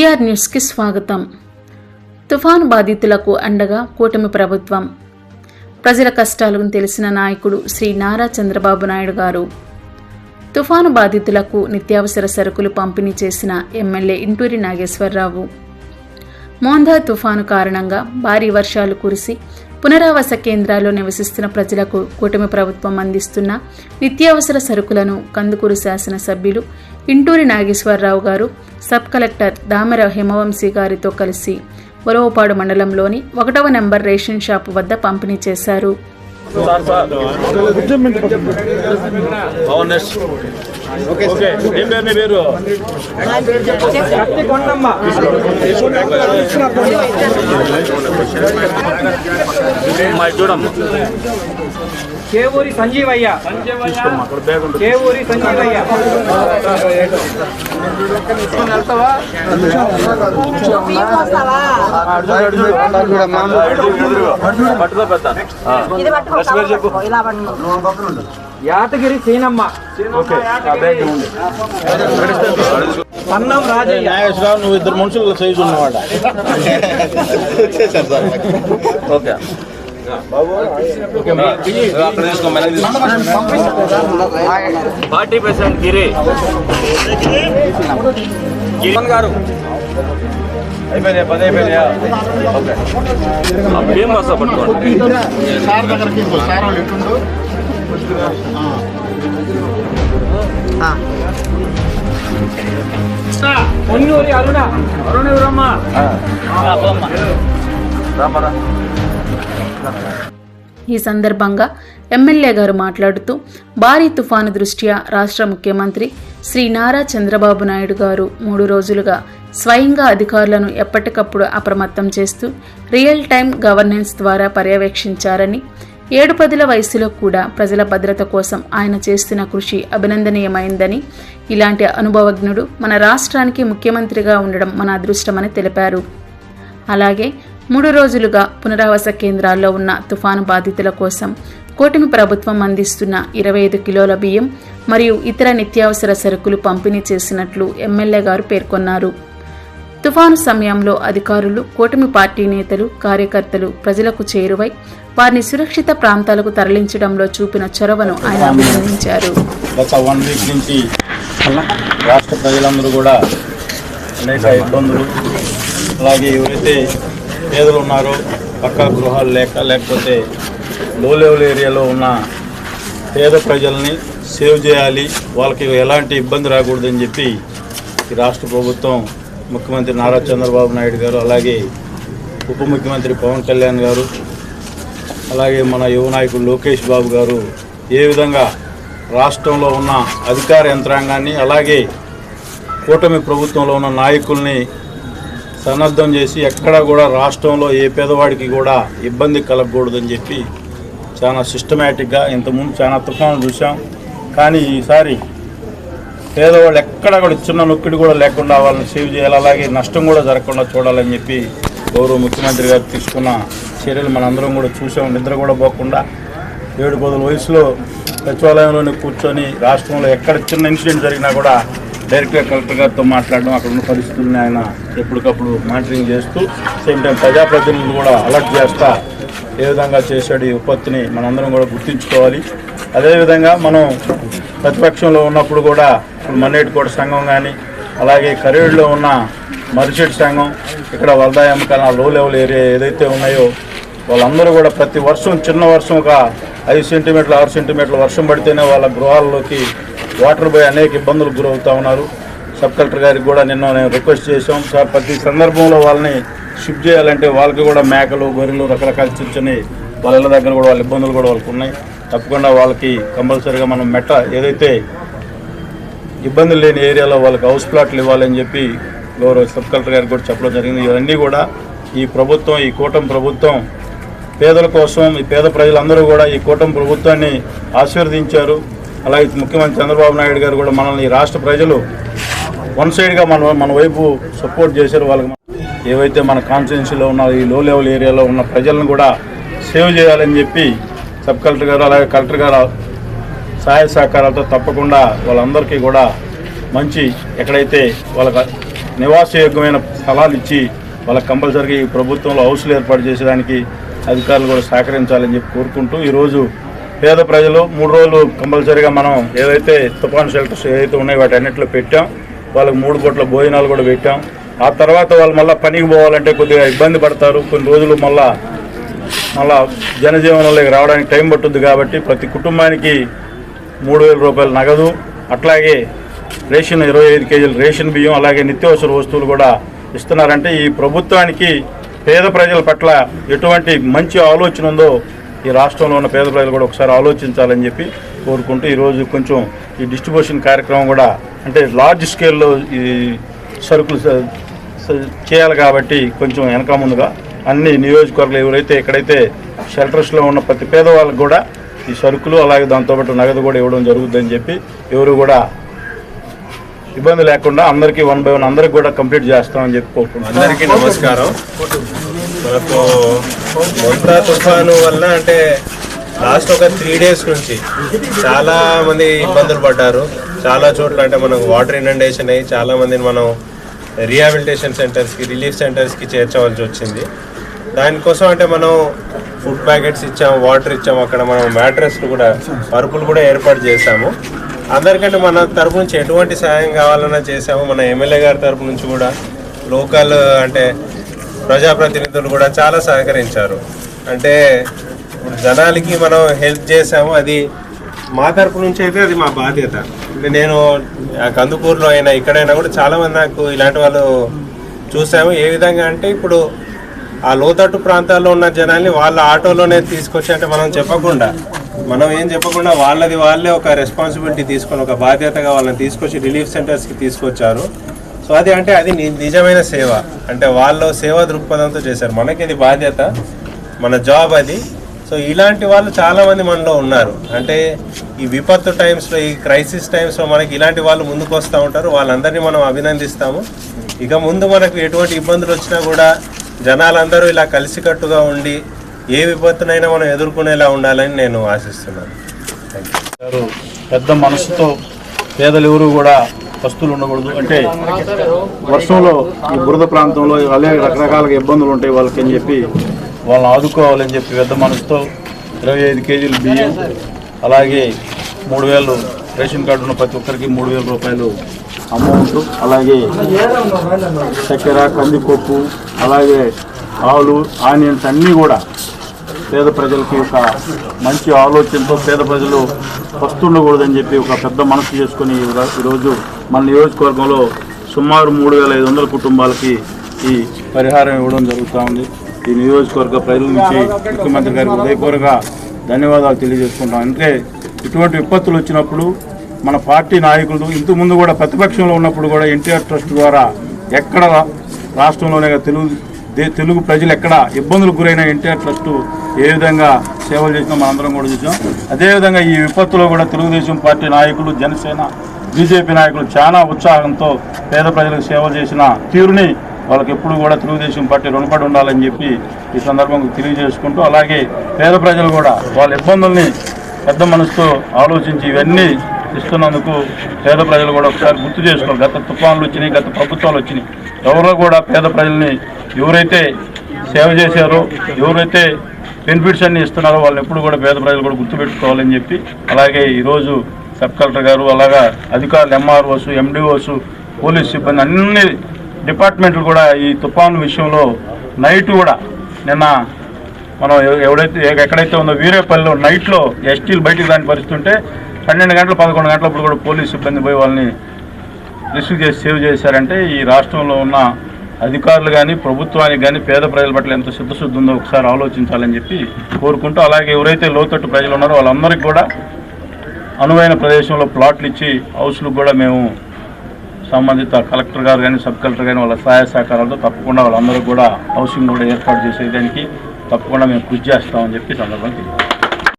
PR న్యూస్కి స్వాగతం. తుఫాను బాధితులకు అండగా కూటమి ప్రభుత్వం. ప్రజల కష్టాలను తెలిసిన నాయకుడు శ్రీ నారా చంద్రబాబు నాయుడు గారు. తుఫాను బాధితులకు నిత్యావసర సరుకులు పంపిణీ చేసిన ఎమ్మెల్యే ఇంటూరి నాగేశ్వరరావు. మోందా తుఫాను కారణంగా భారీ వర్షాలు కురిసి పునరావాస కేంద్రాల్లో నివసిస్తున్న ప్రజలకు కూటమి ప్రభుత్వం అందిస్తున్న నిత్యావసర సరుకులను కందుకూరు శాసనసభ్యులు ఇంటూరి నాగేశ్వరరావు గారు సబ్ కలెక్టర్ దామెర హిమవంశీ గారితో కలిసి ఒరవపాడు మండలంలోని ఒకటవ నెంబర్ రేషన్ షాప్ వద్ద పంపిణీ చేశారు. చూడమ్మా కేవూరి సంజీవయ్య. కేవూరి సంజీవయ్య. పెద్ద పట్టుకో ఇలా పట్టుకో. యాతగిరి సీనమ్మ. పన్నం రాజయ్య. నాగేశ్వరరావు నువ్వు ఇద్దరు మనుషుల size ఉన్నవాడ okay. Forty percent Giri. Giri garu. అయిపోయినాయా పది అయిపోయినాయా? ఓకే. ఏం వస్తా పట్టుకోండి. పొన్నూరి అరుణ అరుణ ఎవరమ్మా ఈ సందర్భంగా ఎమ్మెల్యే గారు మాట్లాడుతూ భారీ తుఫాను దృష్ట్యా రాష్ట్ర ముఖ్యమంత్రి శ్రీ నారా చంద్రబాబు నాయుడు గారు మూడు రోజులుగా స్వయంగా అధికారులను ఎప్పటికప్పుడు అప్రమత్తం చేస్తూ రియల్ టైం గవర్నెన్స్ ద్వారా పర్యవేక్షించారని ఏడు పదుల వయసులో కూడా ప్రజల భద్రత కోసం ఆయన చేస్తున్న కృషి అభినందనీయమైందని ఇలాంటి అనుభవజ్ఞుడు మన రాష్ట్రానికి ముఖ్యమంత్రిగా ఉండడం మన అదృష్టమని తెలిపారు. అలాగే మూడు రోజులుగా పునరావాస కేంద్రాల్లో ఉన్న తుఫాను బాధితుల కోసం కూటమి ప్రభుత్వం అందిస్తున్న ఇరవై ఐదు కిలోల బియ్యం మరియు ఇతర నిత్యావసర సరుకులు పంపిణీ చేసినట్లు ఎమ్మెల్యే గారు పేర్కొన్నారు. తుఫాను సమయంలో అధికారులు కూటమి పార్టీ నేతలు కార్యకర్తలు ప్రజలకు చేరువై వారిని సురక్షిత ప్రాంతాలకు తరలించడంలో చూపిన చొరవను ఆయన అభినందించారు. గత వన్ వీక్ నుంచి రాష్ట్ర ప్రజలందరూ కూడా అనేక ఇబ్బందులు. అలాగే ఎవరైతే పేదలు ఉన్నారో పక్కా గృహాలు లేక లేకపోతే లో లెవెల్ ఏరియాలో ఉన్న పేద ప్రజల్ని సేవ్ చేయాలి వాళ్ళకి ఎలాంటి ఇబ్బంది రాకూడదని చెప్పి ఈ రాష్ట్ర ప్రభుత్వం ముఖ్యమంత్రి నారా చంద్రబాబు నాయుడు గారు అలాగే ఉప ముఖ్యమంత్రి పవన్ కళ్యాణ్ గారు అలాగే మన యువ నాయకుడు లోకేష్ బాబు గారు ఏ విధంగా రాష్ట్రంలో ఉన్న అధికార యంత్రాంగాన్ని అలాగే కూటమి ప్రభుత్వంలో ఉన్న నాయకుల్ని సన్నద్ధం చేసి ఎక్కడా కూడా రాష్ట్రంలో ఏ పేదవాడికి కూడా ఇబ్బంది కలగకూడదని చెప్పి చాలా సిస్టమేటిక్గా ఇంతకుముందు చాలా తుఫాను చూసాం కానీ ఈసారి పేదవాళ్ళు ఎక్కడ కూడా చిన్న నొక్కిడి కూడా లేకుండా వాళ్ళని సేవ్ చేయాలి. అలాగే నష్టం కూడా జరగకుండా చూడాలని చెప్పి గౌరవ ముఖ్యమంత్రి గారు తీసుకున్న చర్యలు మనందరం కూడా చూసాం. నిద్ర కూడా పోకుండా ఏడు పదుల వయసులో సచివాలయంలోనే కూర్చొని రాష్ట్రంలో ఎక్కడ చిన్న ఇన్సిడెంట్ జరిగినా కూడా డైరెక్ట్గా కలెక్టర్ గారితో మాట్లాడడం అక్కడ ఉన్న పరిస్థితుల్ని ఆయన ఎప్పటికప్పుడు మానిటరింగ్ చేస్తూ సేమ్ టైం ప్రజాప్రతినిధులు కూడా అలర్ట్ చేస్తా ఏ విధంగా చేశాడు ఈ విపత్తుని మనందరం కూడా గుర్తుంచుకోవాలి. అదేవిధంగా మనం ప్రతిపక్షంలో ఉన్నప్పుడు కూడా మన్నేటికోట సంఘం కానీ అలాగే కరీడులో ఉన్న మరిచెట్టు సంఘం ఇక్కడ వరదా ఎమ్మకాల లో లెవెల్ ఏరియా ఏదైతే ఉన్నాయో వాళ్ళందరూ కూడా ప్రతి వర్షం చిన్న వర్షం ఒక ఐదు సెంటీమీటర్లు ఆరు సెంటీమీటర్లు వర్షం పడితేనే వాళ్ళ గృహాల్లోకి వాటర్ పోయి అనేక ఇబ్బందులకు గురవుతూ ఉన్నారు. సబ్ కలెక్టర్ గారికి కూడా నిన్న నేను రిక్వెస్ట్ చేశాం. సార్ ప్రతి సందర్భంలో వాళ్ళని షిఫ్ట్ చేయాలంటే వాళ్ళకి కూడా మేకలు గొర్రెలు రకరకాల చిన్న వాళ్ళ ఇళ్ళ దగ్గర కూడా వాళ్ళ ఇబ్బందులు కూడా వాళ్ళకి ఉన్నాయి. తప్పకుండా వాళ్ళకి కంపల్సరీగా మనం మెట్ట ఏదైతే ఇబ్బందులు లేని ఏరియాలో వాళ్ళకి హౌస్ ప్లాట్లు ఇవ్వాలని చెప్పి గౌరవ సబ్ కలెక్టర్ గారికి కూడా చెప్పడం జరిగింది. ఇవన్నీ కూడా ఈ ప్రభుత్వం ఈ కూటమి ప్రభుత్వం పేదల కోసం ఈ పేద ప్రజలందరూ కూడా ఈ కూటమి ప్రభుత్వాన్ని ఆశీర్వదించారు. అలాగే ముఖ్యమంత్రి చంద్రబాబు నాయుడు గారు కూడా మనల్ని రాష్ట్ర ప్రజలు వన్ సైడ్గా మన మన వైపు సపోర్ట్ చేశారు. వాళ్ళకి ఏవైతే మన కాన్స్టిట్యున్సీలో ఉన్న ఈ లో లెవెల్ ఏరియాలో ఉన్న ప్రజలను కూడా సేవ్ చేయాలని చెప్పి సబ్ కలెక్టర్ గారు అలాగే కలెక్టర్ గారు సహాయ సహకారాలతో తప్పకుండా వాళ్ళందరికీ కూడా మంచి ఎక్కడైతే వాళ్ళకి నివాసయోగ్యమైన స్థలాలు ఇచ్చి వాళ్ళకి కంపల్సరీగా ఈ ప్రభుత్వంలో హౌస్లు ఏర్పాటు చేసేదానికి అధికారులు కూడా సహకరించాలని చెప్పి కోరుకుంటూ ఈరోజు పేద ప్రజలు మూడు రోజులు కంపల్సరీగా మనం ఏదైతే తుఫాన్ షెల్టర్స్ ఏదైతే ఉన్నాయో వాటి అన్నింటిలో పెట్టాం. వాళ్ళకి మూడు పూట్ల భోజనాలు కూడా పెట్టాం. ఆ తర్వాత వాళ్ళు మళ్ళీ పనికి పోవాలంటే కొద్దిగా ఇబ్బంది పడతారు. కొన్ని రోజులు మళ్ళీ మళ్ళా జనజీవనంలోకి రావడానికి టైం పట్టుద్ది కాబట్టి ప్రతి కుటుంబానికి మూడు వేల రూపాయల నగదు అట్లాగే రేషన్ ఇరవై ఐదు కేజీల రేషన్ బియ్యం అలాగే నిత్యావసర వస్తువులు కూడా ఇస్తున్నారంటే ఈ ప్రభుత్వానికి పేద ప్రజల పట్ల ఎటువంటి మంచి ఆలోచన ఉందో ఈ రాష్ట్రంలో ఉన్న పేద ప్రజలు కూడా ఒకసారి ఆలోచించాలని చెప్పి కోరుకుంటూ ఈరోజు కొంచెం ఈ డిస్ట్రిబ్యూషన్ కార్యక్రమం కూడా అంటే లార్జ్ స్కేల్లో ఈ సరుకులు స- చేయాలి కాబట్టి కొంచెం వెనక ముందుగా అన్ని నియోజకవర్గాలు ఎవరైతే ఎక్కడైతే షెల్టర్స్లో ఉన్న ప్రతి పేదవాళ్ళకు కూడా ఈ సరుకులు అలాగే దాంతోపాటు నగదు కూడా ఇవ్వడం జరుగుతుందని చెప్పి ఎవరు కూడా ఇబ్బంది లేకుండా అందరికీ వన్ బై వన్ అందరికి కూడా కంప్లీట్ చేస్తామని చెప్పి అందరికీ నమస్కారం. మనకు మొంతా తుఫాను వల్ల అంటే లాస్ట్ ఒక త్రీ డేస్ నుంచి చాలా మంది ఇబ్బందులు పడ్డారు. చాలా చోట్ల అంటే మనకు వాటర్ ఇనండేషన్ అయ్యి చాలా మందిని మనం రీహాబిలిటేషన్ సెంటర్స్కి రిలీఫ్ సెంటర్స్కి చేర్చవలసి వచ్చింది. దానికోసం అంటే మనం ఫుడ్ ప్యాకెట్స్ ఇచ్చాము వాటర్ ఇచ్చాము అక్కడ మనం మ్యాట్రెస్లు కూడా పరుపులు కూడా ఏర్పాటు చేశాము. అందరికంటే మన తరపు నుంచి ఎటువంటి సహాయం కావాలన్నా చేసాము మన ఎమ్మెల్యే గారి తరపు నుంచి కూడా లోకల్ అంటే ప్రజాప్రతినిధులు కూడా చాలా సహకరించారు. అంటే జనాలకి మనం హెల్ప్ చేసాము అది మా తరపు నుంచి అయితే అది మా బాధ్యత. అంటే నేను ఆ కందుకూరులో అయినా ఇక్కడైనా కూడా చాలామంది నాకు ఇలాంటి వాళ్ళు చూసాము ఏ విధంగా అంటే ఇప్పుడు ఆ లోతట్టు ప్రాంతాల్లో ఉన్న జనాల్ని వాళ్ళ ఆటోలోనే తీసుకొచ్చి అంటే మనం చెప్పకుండా మనం ఏం చెప్పకుండా వాళ్ళది వాళ్ళే ఒక రెస్పాన్సిబిలిటీ తీసుకొని ఒక బాధ్యతగా వాళ్ళని తీసుకొచ్చి రిలీఫ్ సెంటర్స్కి తీసుకొచ్చారు. సో అది అంటే అది నిజమైన సేవ. అంటే వాళ్ళు సేవా దృక్పథంతో చేశారు. మనకి ఇది బాధ్యత? మన జాబ్ అది. సో ఇలాంటి వాళ్ళు చాలామంది మనలో ఉన్నారు. అంటే ఈ విపత్తు టైమ్స్లో ఈ క్రైసిస్ టైమ్స్లో మనకి ఇలాంటి వాళ్ళు ముందుకు వస్తూ ఉంటారు. వాళ్ళందరినీ మనం అభినందిస్తాము. ఇక ముందు మనకు ఎటువంటి ఇబ్బందులు వచ్చినా కూడా జనాలందరూ ఇలా కలిసికట్టుగా ఉండి ఏ విపత్తునైనా మనం ఎదుర్కొనేలా ఉండాలని నేను ఆశిస్తున్నాను. గారు పెద్ద మనసుతో పేదలు ఎవరు కూడా వస్తువులు ఉండకూడదు. అంటే వర్షంలో ఈ బురద ప్రాంతంలో అలాగే రకరకాల ఇబ్బందులు ఉంటాయి వాళ్ళకి అని చెప్పి వాళ్ళని ఆదుకోవాలని చెప్పి పెద్ద మనసుతో ఇరవై ఐదు కేజీలు బియ్యం అలాగే మూడు వేలు రేషన్ కార్డు ఉన్న ప్రతి ఒక్కరికి మూడు వేల రూపాయలు అమౌంట్ అలాగే చక్కెర కందిపప్పు అలాగే ఆవులు ఆనియన్స్ అన్నీ కూడా పేద ప్రజలకి ఒక మంచి ఆలోచనతో పేద ప్రజలు వస్తుండకూడదని చెప్పి ఒక పెద్ద మనసు చేసుకుని ఈరోజు మన నియోజకవర్గంలో సుమారు మూడు వేల ఐదు వందల కుటుంబాలకి ఈ పరిహారం ఇవ్వడం జరుగుతూ ఉంది. ఈ నియోజకవర్గ ప్రజల నుంచి ముఖ్యమంత్రి గారికి హృదయపూర్వక ధన్యవాదాలు తెలియజేసుకుంటాం అంటే ఇటువంటి విపత్తులు వచ్చినప్పుడు మన పార్టీ నాయకులు ఇంతకు ముందు కూడా ప్రతిపక్షంలో ఉన్నప్పుడు కూడా ఎన్టీఆర్ ట్రస్ట్ ద్వారా ఎక్కడ రాష్ట్రంలోనే తెలుగు తెలుగు ప్రజలు ఎక్కడ ఇబ్బందులకు గురైన ఎన్టీఆర్ ట్రస్ట్ ఏ విధంగా సేవలు చేసినా మనందరం కూడా చూసాం. అదేవిధంగా ఈ విపత్తులో కూడా తెలుగుదేశం పార్టీ నాయకులు జనసేన బీజేపీ నాయకులు చాలా ఉత్సాహంతో పేద ప్రజలకు సేవ చేసిన తీరుని వాళ్ళకి ఎప్పుడు కూడా తెలుగుదేశం పార్టీ రుణపడి ఉండాలని చెప్పి ఈ సందర్భంగా తెలియజేసుకుంటూ అలాగే పేద ప్రజలు కూడా వాళ్ళ ఇబ్బందుల్ని పెద్ద మనసుతో ఆలోచించి ఇవన్నీ ఇస్తున్నందుకు పేద ప్రజలు కూడా ఒకసారి గుర్తు చేసుకోవాలి గత తుఫాన్లు వచ్చినాయి గత ప్రభుత్వాలు వచ్చినాయి. ఎవరో కూడా పేద ప్రజల్ని ఎవరైతే సేవ చేశారో ఎవరైతే బెనిఫిట్స్ అన్ని ఇస్తున్నారో వాళ్ళని ఎప్పుడు కూడా పేద ప్రజలు కూడా గుర్తుపెట్టుకోవాలని చెప్పి అలాగే ఈరోజు సబ్ కలెక్టర్ గారు అలాగా అధికారులు ఎంఆర్ఓస్ ఎండిఓస్ పోలీస్ సిబ్బంది అన్ని డిపార్ట్మెంట్లు కూడా ఈ తుఫాను విషయంలో నైట్ కూడా నిన్న మనం ఎవడైతే ఎక్కడైతే ఉందో వీరేపల్లిలో నైట్లో ఎస్టీలు బయటికి దాని పరిస్థితి ఉంటే పన్నెండు గంటలు పదకొండు గంటలప్పుడు కూడా పోలీస్ సిబ్బంది పోయి వాళ్ళని రిసీవ్ చేసి సేవ్ చేశారంటే ఈ రాష్ట్రంలో ఉన్న అధికారులు కానీ ప్రభుత్వానికి కానీ పేద ప్రజల పట్ల ఎంత శుద్ధశుద్ధి ఉందో ఒకసారి ఆలోచించాలని చెప్పి కోరుకుంటూ అలాగే ఎవరైతే లోతట్టు ప్రజలు ఉన్నారో వాళ్ళందరికీ కూడా అనువైన ప్రదేశంలో ప్లాట్లు ఇచ్చి హౌస్లకు కూడా మేము సంబంధిత కలెక్టర్ గారు కానీ సబ్ కలెక్టర్ కానీ వాళ్ళ సహాయ సహకారాలతో తప్పకుండా వాళ్ళందరూ కూడా హౌసింగ్ కూడా ఏర్పాటు చేసేదానికి తప్పకుండా మేము కృషి చేస్తామని చెప్పి సందర్భంగా